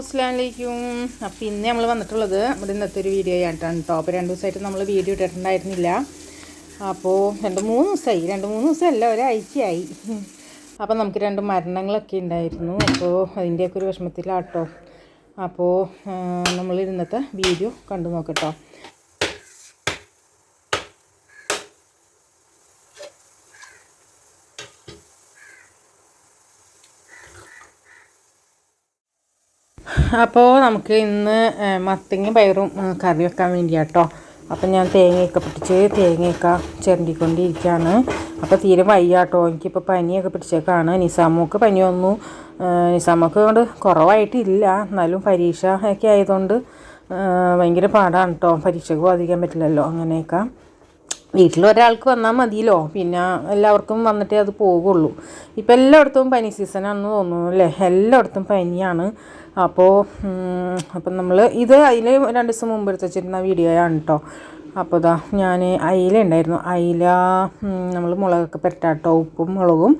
അസ്ലാമലൈക്കും അപ്പോൾ ഇന്ന് നമ്മൾ വന്നിട്ടുള്ളത് നമ്മുടെ ഇന്നത്തെ ഒരു വീഡിയോ ആയിട്ടാണ് കേട്ടോ അപ്പോൾ രണ്ട് ദിവസമായിട്ട് നമ്മൾ വീഡിയോ ഇട്ടിട്ടുണ്ടായിരുന്നില്ല. അപ്പോൾ രണ്ട് മൂന്ന് ദിവസമായി രണ്ട് മൂന്ന് ദിവസമല്ല ഒരാഴ്ചയായി. അപ്പോൾ നമുക്ക് രണ്ട് മരണങ്ങളൊക്കെ ഉണ്ടായിരുന്നു. അപ്പോൾ അതിന്റെയൊക്കെ ഒരു വിഷമത്തിലാട്ടോ. അപ്പോൾ നമ്മൾ ഇന്നത്തെ വീഡിയോ കണ്ടു നോക്കട്ടോ അപ്പോൾ നമുക്ക് ഇന്ന് മത്തങ്ങയും പയറും കറി വെക്കാൻ വേണ്ടിയാട്ടോ. അപ്പം ഞാൻ തേങ്ങയൊക്കെ പിടിച്ച് തേങ്ങയൊക്കെ ചിരണ്ടിക്കൊണ്ടിരിക്കുകയാണ് അപ്പോൾ തീരെ വയ്യാട്ടോ. എനിക്കിപ്പോൾ പനിയൊക്കെ പിടിച്ചേക്കാണ്. നിസാമോക്ക് പനി വന്നു. നിസാമോക്ക് കൊണ്ട് കുറവായിട്ടില്ല. എന്നാലും പരീക്ഷ ഒക്കെ ആയതുകൊണ്ട് ഭയങ്കര പാടാണ് കേട്ടോ പരീക്ഷയ്ക്ക് ബാധിക്കാൻ പറ്റില്ലല്ലോ അങ്ങനെയൊക്കെ. വീട്ടിൽ ഒരാൾക്ക് വന്നാൽ മതിയല്ലോ. പിന്നെ എല്ലാവർക്കും വന്നിട്ടേ അത് പോകുള്ളൂ ഇപ്പം എല്ലായിടത്തും പനി സീസണാണെന്ന് തോന്നുന്നു അല്ലേ? എല്ലായിടത്തും പനിയാണ്. അപ്പോൾ അപ്പം നമ്മൾ ഇത് അതിൽ രണ്ട് ദിവസം മുമ്പ് എടുത്ത് വെച്ചിരുന്ന വീഡിയോയാണ് കേട്ടോ അപ്പോൾ ഇതാ ഞാൻ അയില ഉണ്ടായിരുന്നു അയില നമ്മൾ മുളകൊക്കെ പെരട്ടാട്ടോ ഉപ്പും മുളകും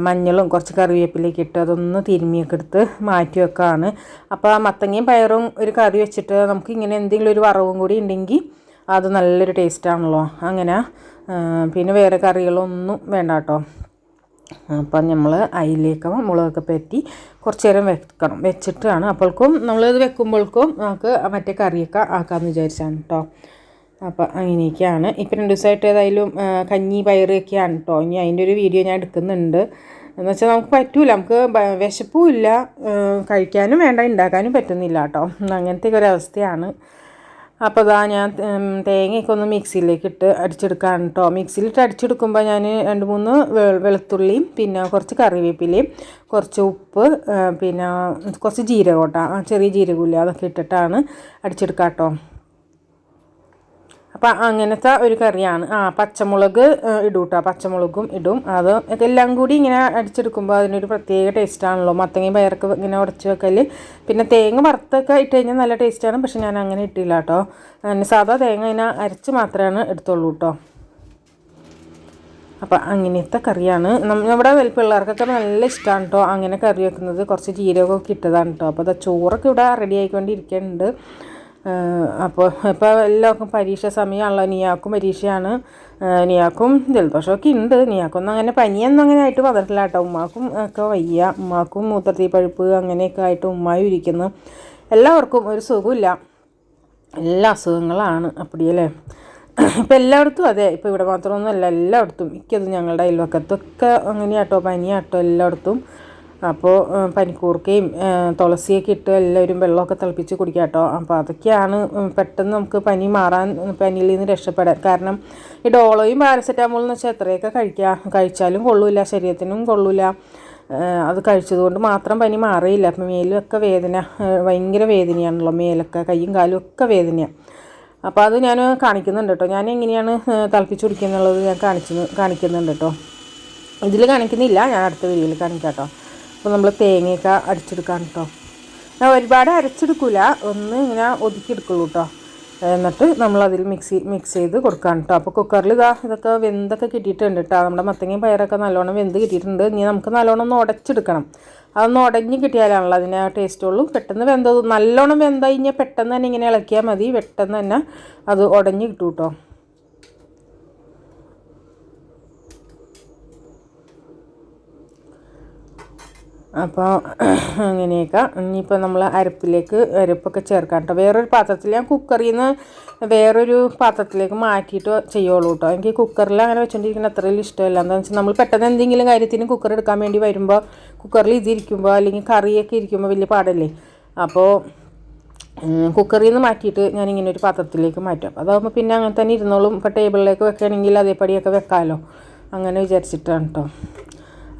മഞ്ഞളും കുറച്ച് കറിവേപ്പിലേക്ക് ഇട്ട് അതൊന്ന് തിരുമ്മിയൊക്കെ എടുത്ത് മാറ്റി വെക്കാണ്. അപ്പോൾ ആ മത്തങ്ങയും പയറും ഒരു കറി വെച്ചിട്ട് നമുക്ക് ഇങ്ങനെ എന്തെങ്കിലും ഒരു വറവും കൂടി ഉണ്ടെങ്കിൽ അത് നല്ലൊരു ടേസ്റ്റാണല്ലോ അങ്ങനെ പിന്നെ വേറെ കറികളൊന്നും വേണ്ട കേട്ടോ അപ്പം നമ്മൾ അതിലേക്ക് മുളകൊക്കെ പറ്റി കുറച്ച് നേരം വെക്കണം. വെച്ചിട്ടാണ്. അപ്പോൾക്കും നമ്മളിത് വെക്കുമ്പോൾക്കും നമുക്ക് മറ്റേ കറിയൊക്കെ ആക്കാമെന്ന് വിചാരിച്ചാണ് കേട്ടോ അപ്പം അങ്ങനെയൊക്കെയാണ്. ഇപ്പം രണ്ട് ദിവസമായിട്ട് ഏതായാലും കഞ്ഞി പയറൊക്കെയാണ് കേട്ടോ ഇനി അതിന്റെ ഒരു വീഡിയോ ഞാൻ എടുക്കുന്നുണ്ട്. എന്ന് വെച്ചാൽ നമുക്ക് പറ്റൂല. നമുക്ക് ബ- വിശപ്പും ഇല്ല. കഴിക്കാനും വേണ്ട ഉണ്ടാക്കാനും പറ്റുന്നില്ല കേട്ടോ അങ്ങനത്തെ ഒരു അവസ്ഥയാണ്. അപ്പോൾ ഇതാ ഞാൻ തേങ്ങയൊക്കെ ഒന്ന് മിക്സിയിലേക്ക് ഇട്ട് അടിച്ചെടുക്കാണ് കേട്ടോ മിക്സിയിലിട്ട് അടിച്ചെടുക്കുമ്പോൾ ഞാൻ രണ്ട് മൂന്ന് വെളുത്തുള്ളിയും പിന്നെ കുറച്ച് കറിവേപ്പിലയും കുറച്ച് ഉപ്പ് പിന്നെ കുറച്ച് ജീരകോട്ട കേട്ടോ ചെറിയ ജീരകമില്ല അതൊക്കെ ഇട്ടിട്ടാണ് അടിച്ചെടുക്കാം കേട്ടോ അപ്പം അങ്ങനത്തെ ഒരു കറിയാണ്. ആ പച്ചമുളക് ഇടും കേട്ടോ പച്ചമുളകും ഇടും. അത് എല്ലാം കൂടി ഇങ്ങനെ അടിച്ചെടുക്കുമ്പോൾ അതിനൊരു പ്രത്യേക ടേസ്റ്റാണല്ലോ മത്തങ്ങയും പയറൊക്കെ ഇങ്ങനെ ഉടച്ച് വെക്കൽ പിന്നെ തേങ്ങ വറുത്തൊക്കെ ഇട്ട് കഴിഞ്ഞാൽ നല്ല ടേസ്റ്റാണ് പക്ഷെ ഞാൻ അങ്ങനെ ഇട്ടില്ല കേട്ടോ. സാധാ തേങ്ങ ഇങ്ങനെ അരച്ച് മാത്രമാണ് എടുത്തുള്ളൂ കേട്ടോ. അപ്പം അങ്ങനത്തെ കറിയാണ്. നമ്മ- നമ്മുടെ പിള്ളേർക്കൊക്കെ നല്ല ഇഷ്ടമാണ് കേട്ടോ. അങ്ങനെ കറി വെക്കുന്നത്. കുറച്ച് ജീരകമൊക്കെ ഇട്ടതാണ് കേട്ടോ. അപ്പോൾ അത് ചോറൊക്കെ ഇവിടെ റെഡി ആയിക്കൊണ്ടിരിക്കുന്നുണ്ട് അപ്പോൾ ഇപ്പോൾ എല്ലാവർക്കും പരീക്ഷ സമയമാണല്ലോ നിയാക്കും പരീക്ഷയാണ്. നിയാക്കും ജലദോഷമൊക്കെ ഉണ്ട്. നിയാക്കൊന്നും അങ്ങനെ പനിയൊന്നും അങ്ങനെ ആയിട്ട് വന്നിട്ടില്ല കേട്ടോ. ഉമ്മാക്കും ഒക്കെ വയ്യ. ഉമ്മാക്കും മൂത്രത്തി പഴുപ്പ് അങ്ങനെയൊക്കെ ആയിട്ട് ഉമ്മായും ഇരിക്കുന്നു. എല്ലാവർക്കും ഒരു സുഖമില്ല. എല്ലാ അസുഖങ്ങളാണ് അപ്പടിയല്ലേ? ഇപ്പം എല്ലായിടത്തും അതെ. ഇപ്പോൾ ഇവിടെ മാത്രമൊന്നുമല്ല എല്ലായിടത്തും. മിക്കതും ഞങ്ങളുടെ അയൽവക്കത്തൊക്കെ അങ്ങനെയാട്ടോ പനിയാട്ടോ എല്ലായിടത്തും. അപ്പോൾ പനിക്കൂർക്കയും തുളസിയൊക്കെ ഇട്ട് എല്ലാവരും വെള്ളമൊക്കെ തിളപ്പിച്ച് കുടിക്കുക കേട്ടോ. അപ്പോൾ അതൊക്കെയാണ് പെട്ടെന്ന് നമുക്ക് പനി മാറാൻ പനിയിൽ നിന്ന് രക്ഷപ്പെടാൻ. കാരണം ഈ ഡോളോയും പാരസെറ്റാമോൾ എന്ന് വെച്ചാൽ എത്രയൊക്കെ കഴിക്കുക കഴിച്ചാലും കൊള്ളൂല ശരീരത്തിനും കൊള്ളൂല. അത് കഴിച്ചതുകൊണ്ട് മാത്രം പനി മാറിയില്ല അപ്പം മേലൊക്കെ വേദന ഭയങ്കര വേദനയാണല്ലോ മേലൊക്കെ കൈയും കാലും ഒക്കെ വേദനയാണ് അപ്പോൾ അത് ഞാൻ കാണിക്കുന്നുണ്ട് കേട്ടോ. ഞാൻ എങ്ങനെയാണ് തിളപ്പിച്ച് തിളപ്പിച്ച് കുടിക്കുന്നുള്ളത് ഞാൻ കാണിച്ചു കാണിക്കുന്നുണ്ട് കേട്ടോ. ഇതിൽ കാണിക്കുന്നില്ല. ഞാൻ അടുത്ത വീഡിയോയിൽ കാണിക്കാം കേട്ടോ. അപ്പോൾ നമ്മൾ തേങ്ങയൊക്കെ അടിച്ചെടുക്കാം കേട്ടോ ഞാൻ ഒരുപാട് അരച്ചെടുക്കില്ല ഒന്ന് ഇങ്ങനെ ഒതുക്കിയെടുക്കുള്ളൂ കേട്ടോ എന്നിട്ട് നമ്മളതിൽ മിക്സി മിക്സ് ചെയ്ത് കൊടുക്കാം കേട്ടോ അപ്പോൾ കുക്കറിൽ ഇതാ ഇതൊക്കെ വെന്തൊക്കെ കിട്ടിയിട്ടുണ്ട് കേട്ടോ നമ്മുടെ മത്തങ്ങയും പയറൊക്കെ നല്ലോണം വെന്ത് കിട്ടിയിട്ടുണ്ട്. ഇനി നമുക്ക് നല്ലോണം ഒന്ന് ഉടച്ചെടുക്കണം അതൊന്ന് ഉടഞ്ഞ് കിട്ടിയാലാണല്ലോ അതിന് ടേസ്റ്റുള്ളൂ പെട്ടെന്ന് വെന്തത് നല്ലോണം വെന്ത് കഴിഞ്ഞാൽ പെട്ടെന്ന് തന്നെ ഇങ്ങനെ ഇളക്കിയാൽ മതി. പെട്ടെന്ന് തന്നെ അത് ഉടഞ്ഞ് കിട്ടും കേട്ടോ അപ്പോൾ അങ്ങനെയൊക്കെ. ഇനിയിപ്പോൾ നമ്മൾ അരപ്പിലേക്ക് അരപ്പൊക്കെ ചേർക്കാം കേട്ടോ. വേറൊരു പാത്രത്തിൽ ഞാൻ കുക്കറിൽ നിന്ന് വേറൊരു പാത്രത്തിലേക്ക് മാറ്റിയിട്ട് ചെയ്യുള്ളൂ കേട്ടോ. എനിക്ക് കുക്കറിൽ അങ്ങനെ വെച്ചുകൊണ്ടിരിക്കുന്ന അത്രയും ഇഷ്ടമല്ല. എന്താണെന്ന് വെച്ചാൽ നമ്മൾ പെട്ടെന്ന് എന്തെങ്കിലും കാര്യത്തിന് കുക്കർ എടുക്കാൻ വേണ്ടി വരുമ്പോൾ കുക്കറിൽ ഇതിരിക്കുമ്പോൾ അല്ലെങ്കിൽ കറിയൊക്കെ ഇരിക്കുമ്പോൾ വലിയ പാടല്ലേ? അപ്പോൾ കുക്കറിൽ നിന്ന് മാറ്റിയിട്ട് ഞാൻ ഇങ്ങനെ ഒരു പാത്രത്തിലേക്ക് മാറ്റും. അതാകുമ്പോൾ പിന്നെ അങ്ങനെ തന്നെ ഇരുന്നോളും. ഇപ്പോൾ ടേബിളിലേക്ക് വെക്കുകയാണെങ്കിൽ അതേപടിയൊക്കെ വെക്കാമല്ലോ. അങ്ങനെ വിചാരിച്ചിട്ടാണ് കേട്ടോ.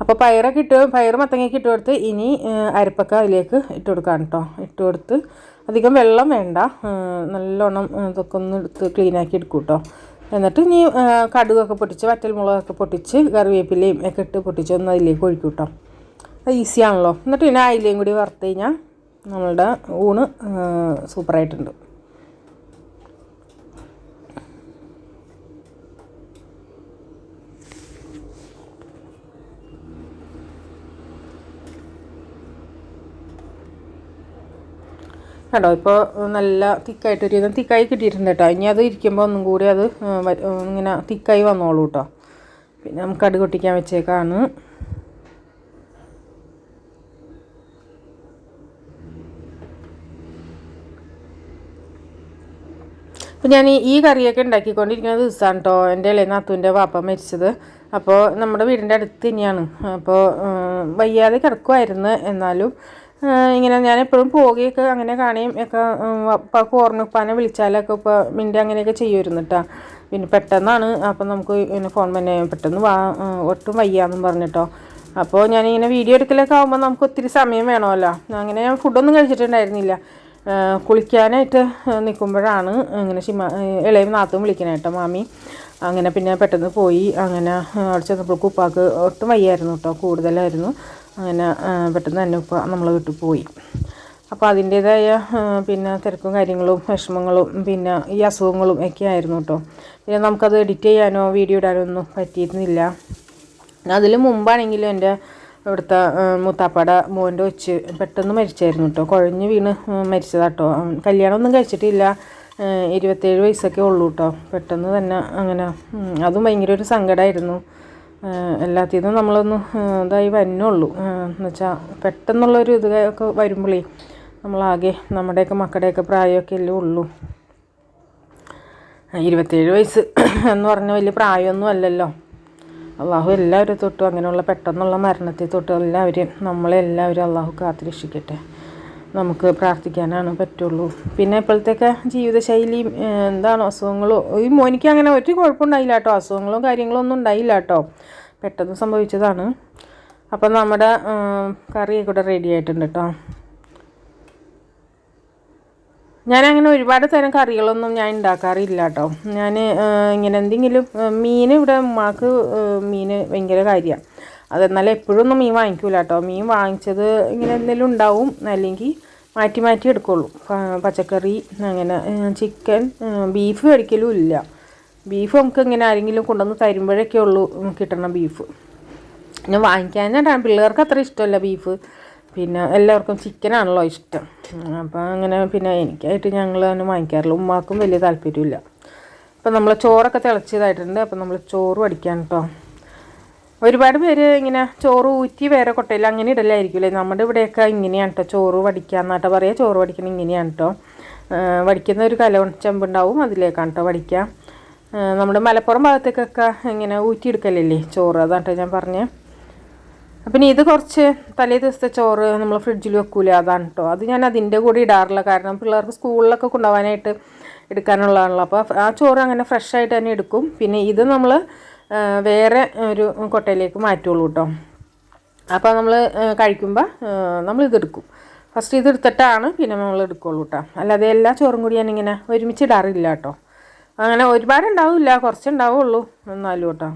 അപ്പോൾ പയറൊക്കെ ഇട്ട് പയർ മത്തങ്ങയൊക്കെ ഇട്ട് കൊടുത്ത് ഇനി അരപ്പൊക്കെ അതിലേക്ക് ഇട്ട് കൊടുക്കാം കേട്ടോ ഇട്ട് കൊടുത്ത് അധികം വെള്ളം വേണ്ട. നല്ലോണം ഇതൊക്കെ ഒന്ന് എടുത്ത് ക്ലീനാക്കി എടുക്കും കേട്ടോ എന്നിട്ട് ഇനി കടുകൊക്കെ പൊട്ടിച്ച് വറ്റൽമുളകൊക്കെ പൊട്ടിച്ച് കറിവേപ്പിലയും ഒക്കെ ഇട്ട് പൊട്ടിച്ച് ഒന്ന് അതിലേക്ക് ഒഴിക്കും കേട്ടോ അത് ഈസിയാണല്ലോ എന്നിട്ട് പിന്നെ അയിലയും കൂടി വറുത്ത് കഴിഞ്ഞാൽ നമ്മളുടെ ഊണ് സൂപ്പറായിട്ടുണ്ട് കണ്ടോ? ഇപ്പോൾ നല്ല തിക്കായിട്ട് ഒരു തിക്കായി കിട്ടിയിട്ടുണ്ട് കേട്ടോ ഇനി അത് ഇരിക്കുമ്പോൾ ഒന്നും കൂടി അത് ഇങ്ങനെ തിക്കായി വന്നോളൂ കേട്ടോ പിന്നെ നമുക്ക് അടി കൊട്ടിക്കാൻ വെച്ചേക്കാണ്. അപ്പോൾ ഞാൻ ഈ കറിയൊക്കെ ഉണ്ടാക്കിക്കൊണ്ടിരിക്കുന്നത് ദിവസമാണ് കേട്ടോ എന്റെ ഇളയ നാത്തുവിന്റെ വാപ്പ മരിച്ചത്. അപ്പോൾ നമ്മുടെ വീടിന്റെ അടുത്ത് തന്നെയാണ്. അപ്പോൾ വയ്യാതെ കിടക്കുമായിരുന്നു എന്നാലും ഇങ്ങനെ ഞാൻ എപ്പോഴും പോകുകയൊക്കെ അങ്ങനെ കാണുകയും ഒക്കെ ഉപ്പാക്ക് ഓർമ്മപ്പാനെ വിളിച്ചാലൊക്കെ ഇപ്പോൾ മിന്റെ അങ്ങനെയൊക്കെ ചെയ്യുമായിരുന്നു കേട്ടോ പിന്നെ പെട്ടെന്നാണ് അപ്പം നമുക്ക് പിന്നെ ഫോൺ തന്നെ പെട്ടെന്ന് വാ ഒട്ടും വയ്യാന്നും പറഞ്ഞിട്ടോ. അപ്പോൾ ഞാനിങ്ങനെ വീഡിയോ എടുക്കലൊക്കെ ആകുമ്പോൾ നമുക്ക് ഒത്തിരി സമയം വേണമല്ലോ. അങ്ങനെ ഞാൻ ഫുഡൊന്നും കഴിച്ചിട്ടുണ്ടായിരുന്നില്ല. കുളിക്കാനായിട്ട് നിൽക്കുമ്പോഴാണ് അങ്ങനെ ഷിമ ഇളയും നാത്തും വിളിക്കണേട്ടോ മാമി. അങ്ങനെ പിന്നെ പെട്ടെന്ന് പോയി അങ്ങനെ അവിടെ ചെന്നപ്പോൾ ഉപ്പാക്ക് ഒട്ടും വയ്യായിരുന്നു കേട്ടോ കൂടുതലായിരുന്നു. അങ്ങനെ പെട്ടെന്ന് തന്നെ ഉപ്പ നമ്മളെ വീട്ടിൽ പോയി. അപ്പോൾ അതിന്റേതായ പിന്നെ തിരക്കും കാര്യങ്ങളും വിഷമങ്ങളും പിന്നെ ഈ അസുഖങ്ങളും ഒക്കെ ആയിരുന്നു കേട്ടോ. പിന്നെ നമുക്കത് എഡിറ്റ് ചെയ്യാനോ വീഡിയോ ഇടാനോ ഒന്നും പറ്റിയിരുന്നില്ല. അതിൽ മുമ്പാണെങ്കിലും എന്റെ ഇവിടുത്തെ മുത്താപ്പാട മോന്റെ വെച്ച് പെട്ടെന്ന് മരിച്ചായിരുന്നു കേട്ടോ. കുഴഞ്ഞ് വീണ് മരിച്ചതാട്ടോ. കല്യാണമൊന്നും കഴിച്ചിട്ടില്ല. ഇരുപത്തേഴ് വയസ്സൊക്കെ ഉള്ളൂ കേട്ടോ. പെട്ടെന്ന് തന്നെ അങ്ങനെ അതും ഭയങ്കര ഒരു സങ്കടമായിരുന്നു എല്ലാത്തിനും നമ്മളൊന്ന് ഇതായി വന്നുള്ളൂ എന്ന് വെച്ചാൽ പെട്ടെന്നുള്ളൊരു ഇത് ഒക്കെ വരുമ്പോഴേ നമ്മളാകെ നമ്മുടെയൊക്കെ മക്കളുടെയൊക്കെ പ്രായമൊക്കെ അല്ലേ ഉള്ളൂ. ഇരുപത്തേഴ് വയസ്സ് എന്ന് പറഞ്ഞ വലിയ പ്രായമൊന്നും അല്ലല്ലോ. അള്ളാഹു എല്ലാവരും തൊട്ടും അങ്ങനെയുള്ള പെട്ടെന്നുള്ള മരണത്തെ തൊട്ടും എല്ലാവരെയും നമ്മളെല്ലാവരും അള്ളാഹു കാത്തുരക്ഷിക്കട്ടെ. നമുക്ക് പ്രാർത്ഥിക്കാനാണ് പറ്റുള്ളൂ. പിന്നെ ഇപ്പോഴത്തേക്ക് ജീവിതശൈലി എന്താണ് അസുഖങ്ങളോ ഈ മോനിക്ക് അങ്ങനെ ഒരു കുഴപ്പമുണ്ടായില്ല കേട്ടോ. അസുഖങ്ങളും കാര്യങ്ങളും ഒന്നും ഉണ്ടായില്ല കേട്ടോ. പെട്ടെന്ന് സംഭവിച്ചതാണ്. അപ്പം നമ്മുടെ കറിയൊക്കെ ഇവിടെ റെഡി ആയിട്ടുണ്ട് കേട്ടോ. ഞാനങ്ങനെ ഒരുപാട് തരം കറികളൊന്നും ഞാൻ ഉണ്ടാക്കാറില്ല കേട്ടോ. ഞാൻ ഇങ്ങനെ എന്തെങ്കിലും മീൻ ഇവിടെ ഉമ്മാക്ക് മീൻ ഭയങ്കര കാര്യമാണ് അതെന്നാലും എപ്പോഴൊന്നും മീൻ വാങ്ങിക്കൂല കേട്ടോ മീൻ വാങ്ങിച്ചത് ഇങ്ങനെ എന്തെങ്കിലും ഉണ്ടാവും അല്ലെങ്കിൽ മാറ്റി മാറ്റി എടുക്കുള്ളൂ. പച്ചക്കറി അങ്ങനെ ചിക്കൻ ബീഫ് കഴിക്കലും ഇല്ല. ബീഫ് നമുക്ക് ഇങ്ങനെ ആരെങ്കിലും കൊണ്ടുവന്ന് തരുമ്പോഴൊക്കെ ഉള്ളൂ കിട്ടണം ബീഫ്. പിന്നെ വാങ്ങിക്കാൻ പിള്ളേർക്ക് അത്ര ഇഷ്ടമല്ല ബീഫ്. പിന്നെ എല്ലാവർക്കും ചിക്കനാണല്ലോ ഇഷ്ടം. അപ്പോൾ അങ്ങനെ പിന്നെ എനിക്കായിട്ട് ഞങ്ങൾ തന്നെ വാങ്ങിക്കാറില്ല. ഉമ്മാക്കും വലിയ താല്പര്യമില്ല. അപ്പം നമ്മൾ ചോറൊക്കെ തിളച്ചതായിട്ടുണ്ട്. അപ്പം നമ്മൾ ചോറ് അടിക്കാൻ കേട്ടോ ഒരുപാട് പേര് ഇങ്ങനെ ചോറ് ഊറ്റി വേറെ കൊട്ടയിൽ അങ്ങനെ ഇടലായിരിക്കില്ലേ? നമ്മുടെ ഇവിടെയൊക്കെ ഇങ്ങനെയാണ് കേട്ടോ ചോറ് വടിക്കുക എന്നാട്ടോ പറയുക ചോറ് വടിക്കണം ഇങ്ങനെയാണ് കേട്ടോ വടിക്കുന്ന ഒരു കല ചെമ്പുണ്ടാവും അതിലേക്കാണ് കേട്ടോ വടിക്കുക നമ്മുടെ മലപ്പുറം ഭാഗത്തേക്കൊക്കെ ഇങ്ങനെ ഊറ്റി ഊറ്റിയെടുക്കലല്ലേ ചോറ്? അതാണ് ഞാൻ പറഞ്ഞത് അപ്പം ഇത് കുറച്ച് തലേ ദിവസത്തെ ചോറ് നമ്മൾ ഫ്രിഡ്ജിൽ വെക്കൂല? അതാണ് കേട്ടോ അത് ഞാൻ അതിന്റെ കൂടെ ഇടാറില്ല. കാരണം പിള്ളേർക്ക് സ്കൂളിലൊക്കെ കൊണ്ടുപോകാനായിട്ട് എടുക്കാനുള്ളതാണല്ലോ. അപ്പോൾ ആ ചോറ് അങ്ങനെ ഫ്രഷ് ആയിട്ട് തന്നെ എടുക്കും. പിന്നെ ഇത് നമ്മൾ വേറെ ഒരു കൊട്ടയിലേക്ക് മാറ്റുള്ളൂ കേട്ടോ. അപ്പോൾ നമ്മൾ കഴിക്കുമ്പോൾ നമ്മൾ ഇതെടുക്കും ഫസ്റ്റ് ഇതെടുത്തിട്ടാണ് പിന്നെ നമ്മൾ എടുക്കുള്ളൂ കേട്ടോ. അല്ലാതെ എല്ലാ ചോറും കൂടി ഞാനിങ്ങനെ ഒരുമിച്ച് ഇടാറില്ല കേട്ടോ. അങ്ങനെ ഒരുപാട് ഉണ്ടാവില്ല കുറച്ചുണ്ടാവുള്ളൂ എന്നാലും കേട്ടോ.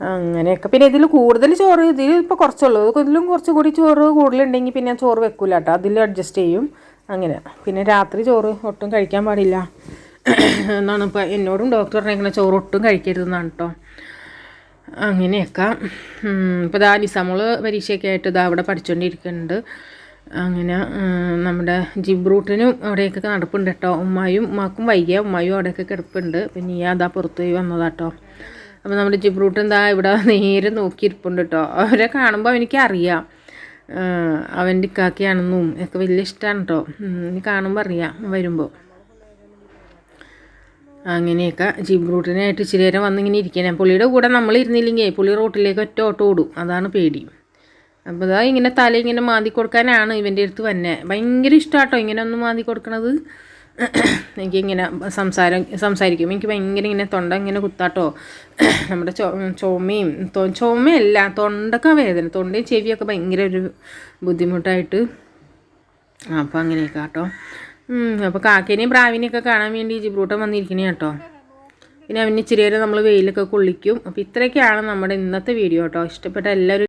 അങ്ങനെയൊക്കെ. പിന്നെ ഇതിൽ കൂടുതൽ ചോറ് ഇതിൽ ഇപ്പോൾ കുറച്ചുള്ളൂ. ഇതിലും കുറച്ചും കൂടി ചോറ് കൂടുതലുണ്ടെങ്കിൽ പിന്നെ ഞാൻ ചോറ് വെക്കില്ല കേട്ടോ. അതിൽ അഡ്ജസ്റ്റ് ചെയ്യും. അങ്ങനെ. പിന്നെ രാത്രി ചോറ് ഒട്ടും കഴിക്കാൻ പാടില്ല. എന്നാണ് ഇപ്പോൾ എന്നോടും ഡോക്ടർ പറഞ്ഞേക്കുന്നത് ചോറ് ഒട്ടും കഴിക്കരുതെന്നാണ് കേട്ടോ അങ്ങനെയൊക്കെ. ഇപ്പോൾ ദാ നിസാമോൾ പരീക്ഷയൊക്കെ ആയിട്ട് ഇതാ അവിടെ പഠിച്ചുകൊണ്ടിരിക്കുന്നുണ്ട് അങ്ങനെ നമ്മുടെ ജിബ്രൂട്ടിനും അവിടെയൊക്കെ നടപ്പുണ്ട് കേട്ടോ ഉമ്മായും ഉമ്മാക്കും വൈകിയ ഉമ്മായും അവിടെയൊക്കെ കിടപ്പുണ്ട്. പിന്നെ ഈ അതാ പുറത്തു പോയി വന്നതാട്ടോ അപ്പോൾ നമ്മുടെ ജിബ്രൂട്ട് എന്താ ഇവിടെ നേരെ നോക്കിയിരിപ്പുണ്ട് കേട്ടോ അവരെ കാണുമ്പോൾ എനിക്കറിയാം അവന്റെ ഇക്കാക്കിയാണെന്നും ഒക്കെ വലിയ ഇഷ്ടമാണ് കേട്ടോ കാണുമ്പോൾ അറിയാം വരുമ്പോൾ അങ്ങനെയൊക്കെ ജിബ്രൂട്ടിനായിട്ട് ഇച്ചിരി നേരം വന്നിങ്ങനെ ഇരിക്കാനാണ് പുള്ളിയുടെ കൂടെ നമ്മൾ ഇരുന്നില്ലെങ്കിൽ പുള്ളി റോട്ടിലേക്ക് ഒറ്റ ഓട്ടം ഓടും. അതാണ് പേടി. അപ്പോൾ ഇതാ ഇങ്ങനെ തല ഇങ്ങനെ മാന്തി കൊടുക്കാനാണ് ഇവന്റെ അടുത്ത് വന്നെ. ഭയങ്കര ഇഷ്ടമാട്ടോ ഇങ്ങനെ ഒന്ന് മാന്തി കൊടുക്കണത്. എനിക്കിങ്ങനെ സംസാരം സംസാരിക്കും എനിക്ക് ഭയങ്കര ഇങ്ങനെ തൊണ്ട ഇങ്ങനെ കുത്താട്ടോ. നമ്മുടെ ചോ ചുമയും ചുമയല്ല തൊണ്ടൊക്കെ വേദന തൊണ്ടയും ചെവിയൊക്കെ ഭയങ്കര ഒരു ബുദ്ധിമുട്ടായിട്ട്. അപ്പോൾ അങ്ങനെയൊക്കെ കേട്ടോ അപ്പോൾ കാക്കേനെയും പ്രാവിനെയൊക്കെ കാണാൻ വേണ്ടി ജിബ്രൂട്ടൻ വന്നിരിക്കണേ കേട്ടോ. പിന്നെ അവന് ഇച്ചിരി നേരം നമ്മൾ വെയിലൊക്കെ കൊള്ളിക്കും. അപ്പോൾ ഇത്രയൊക്കെയാണ് നമ്മുടെ ഇന്നത്തെ വീഡിയോ കേട്ടോ ഇഷ്ടപ്പെട്ട എല്ലാവരും